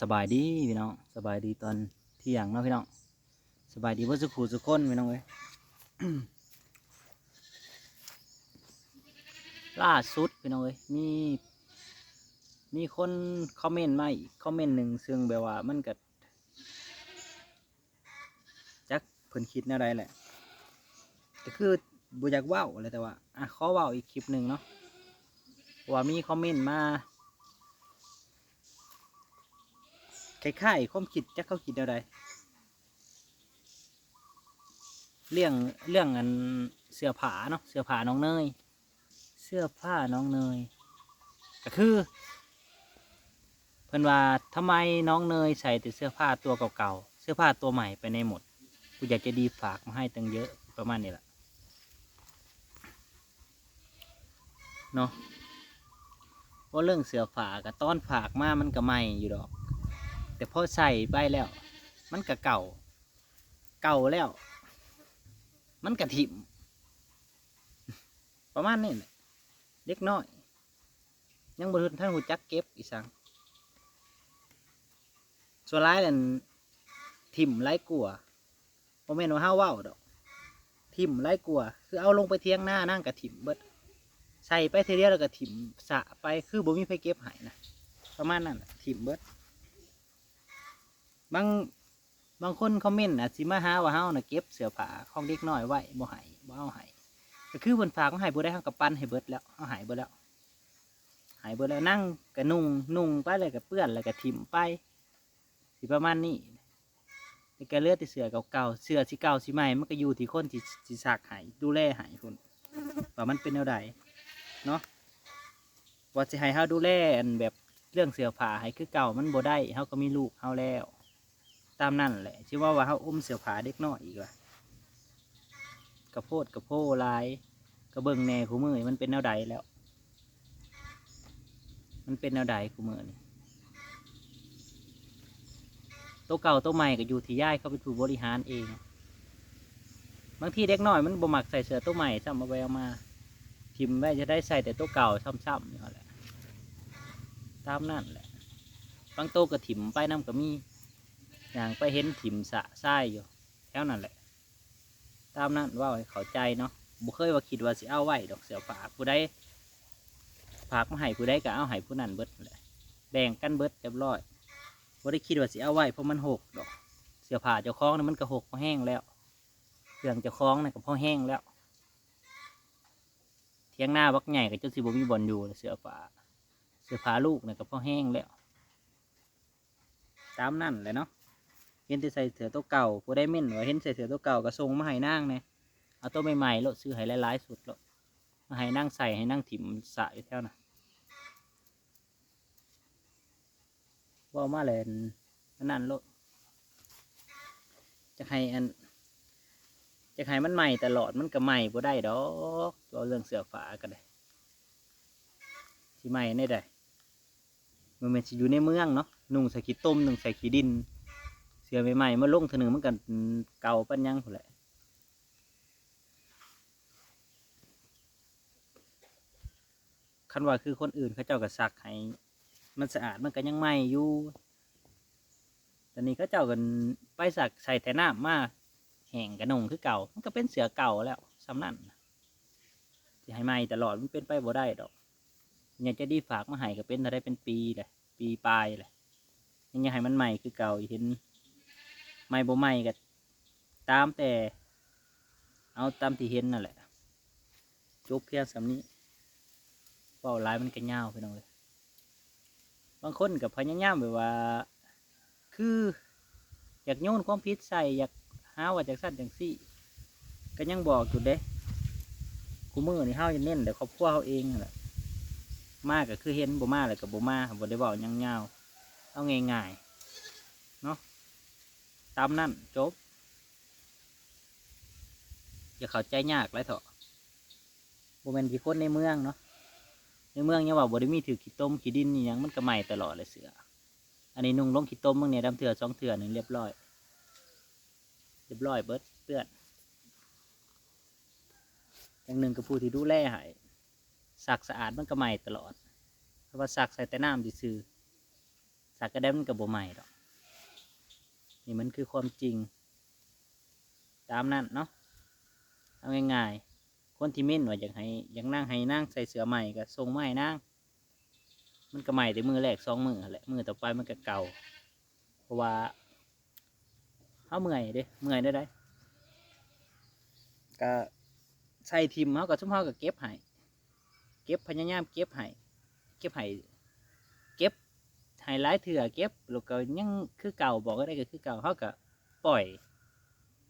สบายดีพี่น้องสบายดีตอนเที่ยงเนาะพี่น้องสบายดีเพื่อสุขูสุขคนพี่น้องเว้ยล่าสุดพี่น้องเว้ยมี มีคนคอมเมนต์มาอีกคอมเมนต์หนึ่งซึ่งแบบว่ามันก็จักเพิ่นคิดแนวใดแหละก็คือบุอยากว้าอะไรแต่ว่าอะขอว้าวอีกคลิปหนึ่งเนาะว่ามีคอมเมนต์มา คล้ายๆความคิดจะเขาคิดอะไรเรื่องเรื่องอันเสื้อผ้าเนาะเสื้อผ้าน้องเนย เสื้อผ้าน้องเนย ก็คือ เพิ่นว่าทำไมน้องเนยใส่แต่เสื้อผ้าตัวเก่าๆเสื้อผ้าตัวใหม่ไปในหมดกูอยากจะดีฝากมาให้ตั้งเยอะประมาณนี้แหละเนาะว่าเรื่องเสื้อผ้ากับต้อนฝากมามันก็ใหม่อยู่ดอก แต่พอใส่ไปแล้ว มันก็เก่า เก่าแล้ว มันกระถิมประมาณนี้เล็กน้อย ยังบรท่านหูจักเก็บอีสังส่วนร้ายนั่นถิ่มไร้กลัวโมเมนว่าห้าเว้าดอก ถิ่มไร้กลัว คือเอาลงไปเทียงหน้านั่งกระถิ่มเบิดใส่ไปเทีเดียแล้วก็ถิ่มสะไปคือบ่มีไฟเก็บหายนะประมาณนั้นถิ่มเบิด บางบางคนคอมเมนต์อาจสิมาหาว่าเฮาน่ะเก็บเสื้อผ้าของเด็กน้อยไว้บ่ให้บ่เอาให้ก็คือเพิ่นฝากมาให้บ่ได้เฮาก็ปั้นให้เบิดแล้วเอาให้เบิดแล้วห้เบิดแล้วนั่งก็นุ่งนุ่งไปเลยก็เปื้อนแล้วก็ทิ่มไปสิประมาณนี้แล้วก็เลือแต่เสื้อเก่าๆเสื้อสิเก่าสิใหม่มันก็อยู่ที่คนที่สิซักให้ดูแลให้พุ่นว่ามันเป็นแนวใดเนาะว่าสิให้เฮาดูแลอันแบบเรื่องเสื้อผ้าให้คือเก่ามันบ่ได้เฮาก็มีลูกเฮาแล้ว ตามนั่นแหละชื่อว่าว่าเขาอุ้มเสือผาเด็กน้อยอีกว่ะกระโพดกระโพลายกระเบิงแหน่คูมือมันเป็นแนวใดแล้ว มันเป็นแนวใดคูมือนี่ตัวเก่าตัวใหม่ก็อยู่ที่ย่ายเขาเป็นผู้บริหารเองบางทีเด็กน้อยมันบ่มักใส่เสื้อตัวใหม่ซ้ำมาไปเอามาพิมพ์ไว้จะได้ใส่แต่ตัวเก่าซ้ำๆนี่แหละตามนั่นแหละบางโตวก็ถิ่มไปน้ำก็มี อย่างไปเห็นถิ่มสะไส้อยู่แถวนั่นแหละ ตามนั้นว่าให้เข้าใจเนาะบุเคยว่าคิดว่าสิเอาไหว้ดอกเสียฝากผู้ใดฝากมาให้ผู้ใดก็เอาให้ผู้นั้นเบิดแหละแบ่งกันเบิดเรียบร้อยบ่ได้คิดว่าสิเอาไหว้เพราะมันหกดอก เสื้อผ้าเจ้าของนี่มันก็หกพอแห้งแล้วเครื่องเจ้าของนี่ก็พอแห้งแล้ว เทียงหน้าบักใหญ่ก็เจ้าสิบ่มีบอลอยู่เสือผ้าเสือผาลูกนี่ก็พอแห้งแล้ว ตามนั่นแหละเนาะ เห็นแต่ใส่เสื้อตัวเก่าผู้ได้เม่นว่าเห็นใส่เสื้อตัวเก่าก็ส่งมาให้นางเนี่ยเอาตัวใหม่ๆโลดซื้อให้หลายๆสุดโลดมาให้นั่งใส่ให้นั่งถิ่มสะอยู่แถวน่ะว่ามาเลยนั่นโลดจะให้อันจะให้มันใหม่ตลอดมันก็ใหม่บ่ได้ดอกเราเรื่องเสือฝาก็ได้ที่ใหม่ได้ได้มันเป็นอยู่ในเมืองเนาะนุ่งใส่ขี้ต้มนุ่งใส่ขี้ดิน สือใหม่ๆมาลงเถอหนึงมันกันเก่าปัญญังพุ่นแหละคันว่าคือคนอื่นเขาเจ้าก็ซักให้มันสะอาดมันก็ยังใหม่อยู่ตอนนี้เขาเจ้ากันไปสักใส่แต่น้ำมาแห้งกระนงคือเก่า มันก็เป็นเสือเก่าแล้วสำนั่นจะให้ใหม่ตลอดมันเป็นไปบ่ได้ดอกอยากจะดีฝากมาให้ก็เป็นอะไรเป็นปีเลยปีปลายเลยยังให้มันใหม่คือเก่าเห็น ไม่บ่ไม่ก็ตามแต่ เอาตามที่เห็นนั่นแหละ จบเพียงสำนี้เว่าลายมันก็ยาวไปหน่อยบางคนกับพยายามแบบว่า คืออยากโยนความผิดใส่อยากหาว่าจากสั้นจากซี่ ก็ยังบอกอยู่เด้กูมือนี่เฮาจะเน้นแต่ครอบครัวเฮาเองนั่นแหละมากก็คือเห็นบ่มาเลยกับบ่มาบ่ได้บอกยังยาวเอาง่ายๆเนาะ ตามนั่นจบ อย่าเข้าใจยากไรเถอะโมเมนที่คนในเมืองเนาะในเมืองเนี่ยว่าบริมีถือขี้ต้มขี้ดินนี่ยังมันก็ใหม่ตลอดเลยเสือ อันนี้นุ่งลงขี้ต้มมึงเนี่ยดำเถื่อสองเถื่อหนึ่งเรียบร้อย เรียบร้อยเบิร์ดเปื้อนอย่างหนึ่งก็ผู้ที่ดูแลให้สักสะอาดมันก็ใหม่ตลอด เพราะว่าสักใส่แต่น้ำซื่อสักกระแดมมันกับโบใหม่ดอก นี่มันคือความจริง ตามนั้นเนาะเอาง่ายๆ คนที่เม่นว่าอยากให้อยากนั่งให้นั่งใส่เสื้อใหม่ก็ส่งให้นั่งมันก็ใหม่แต่มือแรกสองมือแหละมือต่อไปมันก็เก่า เพราะว่าเขาเมื่อยเด้เมื่อยได้ได้ก็ใส่ทิมเขาก็ชุ่มเขาก็เก็บให้เก็บพยายามเก็บให้เก็บให้เก็บ ให้หลายเถื่อเก็บแล้วก็ยังคือเก่าบอกก็ได้ก็คือเก่าเขาก็ปล่อย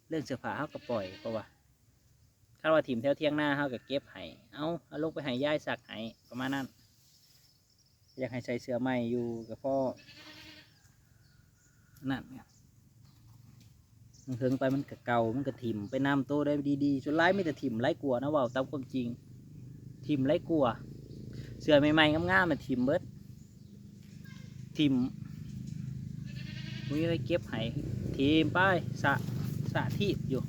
เรื่องเสื้อผ้าเขาก็ปล่อยเพราะว่าถ้าว่าทิมแถวเที่ยงหน้าเขาก็เก็บให้เอาเอาลงไปให้ย่ายสักให้ประมาณนั้น อยากให้ใส่เสื้อใหม่อยู่กับพ่อนั่นไงมันเทิงไปมันก็เก่ามันก็ถิ่มไปน้ำโตได้ดีๆส่วนร้ายไม่แต่ถิ่มไร้กลัวนะว่าตามความจริง ถิ่มไร้กลัว เสื้อใหม่ๆงามๆมันถิ่มเบิด ถิ่มมีอะไว้เก็บให้ถิ่มไปสะสะที่อยู่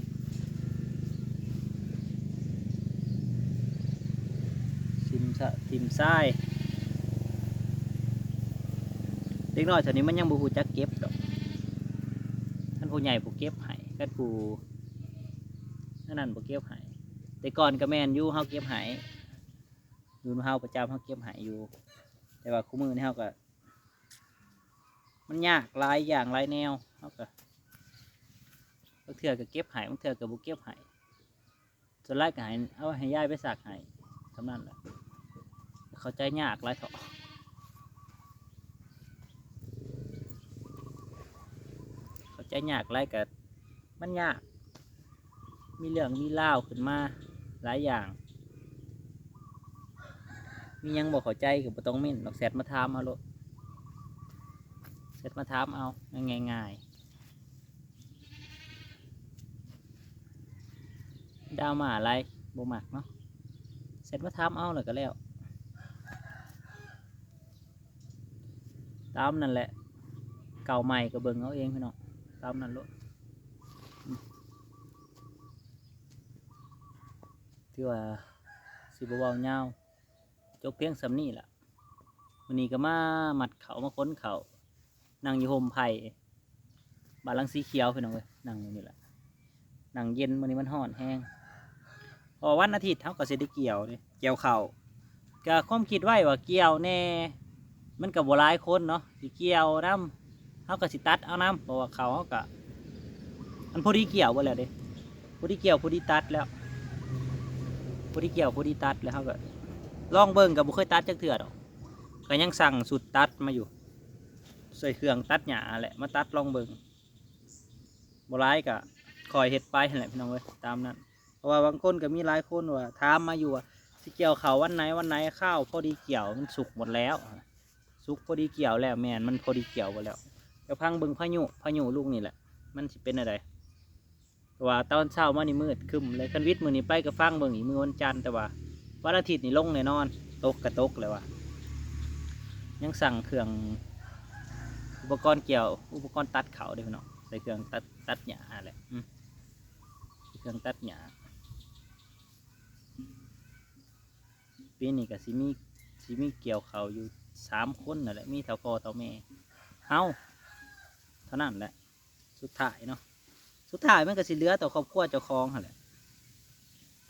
ถิ่มสะถิ่มทรายเด็กน้อยแถวนี้มันยังบูฮูจักเก็บดอกท่านผู้ใหญ่ผู้เก็บให้ท่านผู้นั่นนั่นผู้เก็บให้แต่ก่อนก็แมนยู่เฮาเก็บให้ยู่เฮาประจำเฮาเก็บให้อยู่ แต่ว่าคู่มือนี่เฮาก็ มันยากหลายอย่างหลายแนวเฮาก็บางเทื่อก็เก็บให้บางเทื่อก็บ่เก็บให้ส่วนหลายก็ให้เอาให้ย่ายไปสักห้เท่านั้นแหละเข้าใจยากหลายเถาะเข้าใจยากไรกับมันยาก มีเรื่องมีเล่าขึ้นมาหลายอย่าง มียังบอกเข้าใจกับต้องเม่นดอกแซดมาถามอาโลด แซดมาถามเอาง่ายง่ายๆดาวมาอะไรโบมักเนาะแซดมาถามเอาเลยก็แล้ว ตามนั่นแหละ เก่าใหม่ก็เบิ่งเอาเองพี่น้องตามนั้นลดอืมที่ว่าสิบเวาเงาจบเพียงสำนี่ล่ะวันนี้ก็มาหมัดเขามาค้นเขา นั่งอยู่โฮมไผ่บาหลังสีเขียวพี่น้องเว้ยนั่งอยู่นี่แหละนั่งเย็นวันนี้มันห่อนแห้งพอวันอาทิตย์เขาก็สิได้เกี่ยวเลยเกี่ยวเข่าก็ความคิดไว้ว่าเกี่ยวแน่มันกับโบหลายคนเนาะสิเกี่ยวน้ำเขาก็สิตัดเอาน้ำเพราะว่าเขาเขาก็มันพอดีเกี่ยวไปแล้วเด้พอดีเกี่ยวพอดีตัดแล้วพอดีเกี่ยวพอดีตัดแล้วเขาก็ลองเบิ่งกับบุเคยตัดจักเถื่อดอกก็ยังสั่งสุดตัดมาอยู่ ใส่เครื่องตัดหญ้าแหละมาตัดลองเบิ่งบร้ายก็คอยเห็ดไปแหละพี่น้องเว้ยตามนั้น เพราะว่าบางคนก็มีหลายคนว่าถามมาอยู่ว่าสิเกี่ยวเขาวันไหนวันไหนข้าวพอดีเกี่ยวมันสุกหมดแล้วสุกพอดีเกี่ยวแล้วแม่นมันพอดีเกี่ยวไปแล้วเดี๋ยวพังเบิ่งพายุพายุลูกนี่แหละ มันสิเป็นอะไรแต่ว่าตอนเช้ามานี่มืดคึมเลยคันวิทย์มือนี้ไปก็ฟังเบิ่งอีมือวันจันทร์แต่ว่าวันอาทิตย์นี่ลงแน่นอน ตกกระตกเลยว่ะยังสั่งเครื่อง ปกรณ์เกี่ยว อุปกรณ์ตัดเขาเด้พี่น้องใส่เครื่องตัดตัดหญ้าแหละอืมเครื่องตัดหญ้าปีนี้ก็สิมีสิมีเกี่ยวเขาอยู่สามคนนั่นแหละมีเท่าพ่อเท่าแม่เฮาเท่านั้นแหละสุดท้ายเนาะสุดท้ายมันก็สิเหลือต่ครอบครัวเจ้าของหั่นแหละ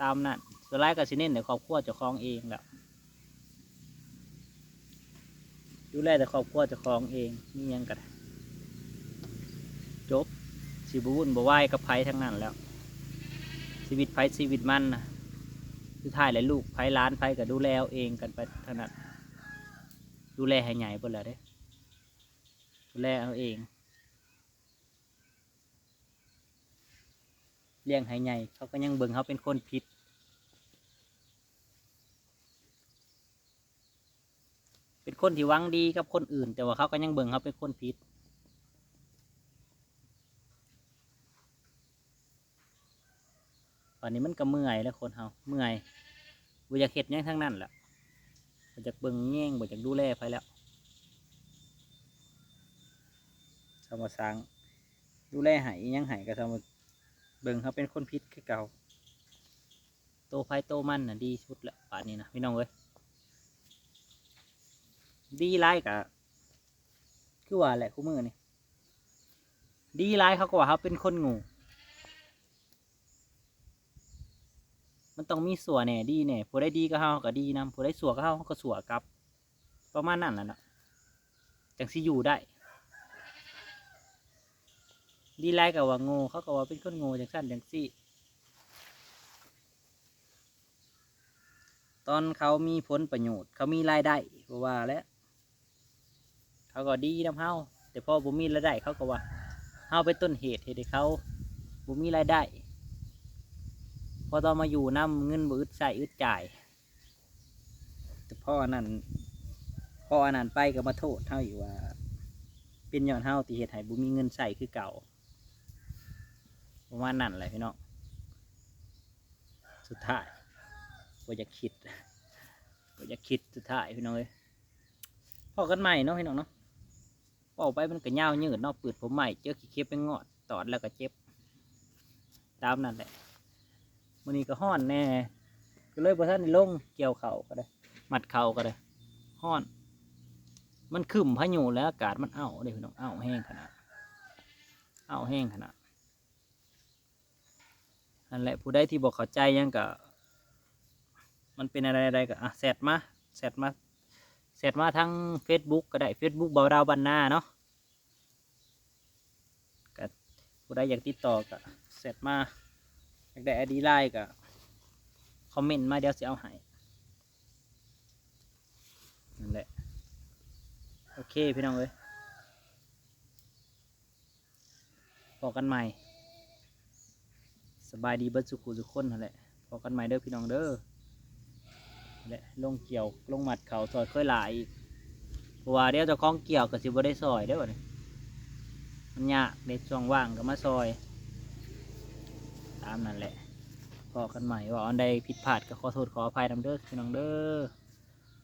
ตามนั้นสุดท้ายก็สิเน้นแต่ครอบครัวเจ้าของเองแหละ ดูแลแต่ครอบครัวเจ้าของเองมีหยังกันจบสิบวุ่นบ่ไหวายกับไผทั้งนั้นแล้ว ชีวิตไผชีวิตมันนะสุดท้ายเลยลูกไผร้านไผก็ดูแลเอาเองกันไปเท่านั้นดูแลให้ใหญ่เบิดแล้วเด้ดูแลเอาเองเลี้ยงให้ใหญ่เขาก็ยังเบิ่งเขาเป็นคนผิด เป็น คนที่หวังดีกับคนอื่น แต่ว่าเขาก็ยังเบิ่งเขาเป็นคนผิดตอนนี้มันก็เมื่อยแล้วคนเฮาเมื่อยบ่อยากเฮ็ดยังทั้งนั้นแหละบ่อยากเบิ่งแย่งบ่อยากดูแลไปแล้วสมาสร้างดูแลหายยังหายก็สมาเบิ่งเขาเป็นคนพิษคือเก่าโตไฟโตมันน่ะดีชุดละป่านนี้นะพี่น้องเอ้ย ดีไล่กะคือว่าแหละคู่มือนี่ดีร้ายเขาก็ว่าเขาเป็นคนงูมันต้องมีสัวแหน่ดีแหน่ผู้ได้ดีก็เฮาก็ดีนำผู้ได้สัวก็เฮาเขาก็สัวกลับ ประมาณนั้นแหละเนาะจังสิอยู่ได้ ดีร้ายกับว่าง่เขาก็ว่าเป็นคนง่จังสั้นจังสี่ตอนเขามีผลประโยชน์ เขามีรายได้ก็ว่าแล้ว เขาก็ดีนํเฮาแต่พอบ่มีรายได้เขาก็ว่าเฮาเป็นต้นเหตุเหตุให้เขาบ่มีรายได้พอตอนมาอยู่นํเงินบ่อึดใส่อึดจ่ายแต่พ่อนนั้นพ่ออันนั้นไปก็มาโทษเฮาอยู่ว่า เป็นย้อนเฮาที่เฮ็ดให้บ่มีเงินใส่คือเก่าประมาณนั้นแหละพี่น้องสุดท้ายบ่อยากคิดบ่อยากคิดสุดท้ายพี่น้องเอ้ยพอกันใหม่เนาะพี่น้องเนาะ ออกไปมันก็ยาวยืดเนาะปืดผมใหม่เจอขี้เข็บเป็นงอดตอดแล้วก็เจ็บ ตามนั่นแหละมื้อนี้ก็ฮ้อนแน่ก็เลยบ่ทันลงเกี่ยวเข่าก็ได้ มัดเข่าก็ได้ฮ้อน มันขึ้นพายุแล้วอากาศมันเอ้าเด้พี่น้องเอ้าแห้งขนาดเอ้าแห้งขนาดนั่นแหละผู้ใดที่บอกเข้าใจยังก็มันเป็นอะไรอะไรก็อะแซดมาแซดมาแซดมาทั้ง Facebook ก็ได้ Facebook เบาดาวบันนาเนาะก็ ผู้ใดอยากติดต่อก็แซดมาอยากได้ไอดีไลน์ก็คอมเมนต์มาเดี๋ยวสิเอาให้นั่นแหละโอเคพี่น้องเอ้ยพอกันใหม่ สบายดีเบิดสุขุสุขคนนั่นแหละพอกันใหม่เด้อพี่น้องเด้อและลงเกี่ยวลงหมัดเขาซอยค่อยหลายอีกเพราะว่าเดี๋ยวจะคล้องเกี่ยวกับสิบ่ได้ซอยได้อบ่เนี่ย มันยากเด็ดช่วงว่างก็มาซอย ตามนั่นแหละพอกันใหม่ว่าอันใดผิดพลาดก็ขอโทษขออภัยนำเด้อพี่น้องเด้อ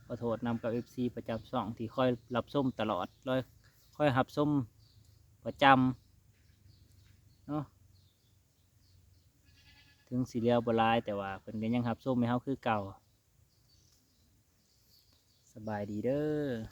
ขอโทษนำกับ FC ประจำสองที่คอยรับส้มตลอดเลยคอยหับส้มประจำเนาะถึงสีเลียวบลายแต่ว่าเพิ่นก็ยังหับส้มไม่เฮาคือเก่า สบายดีเด้อ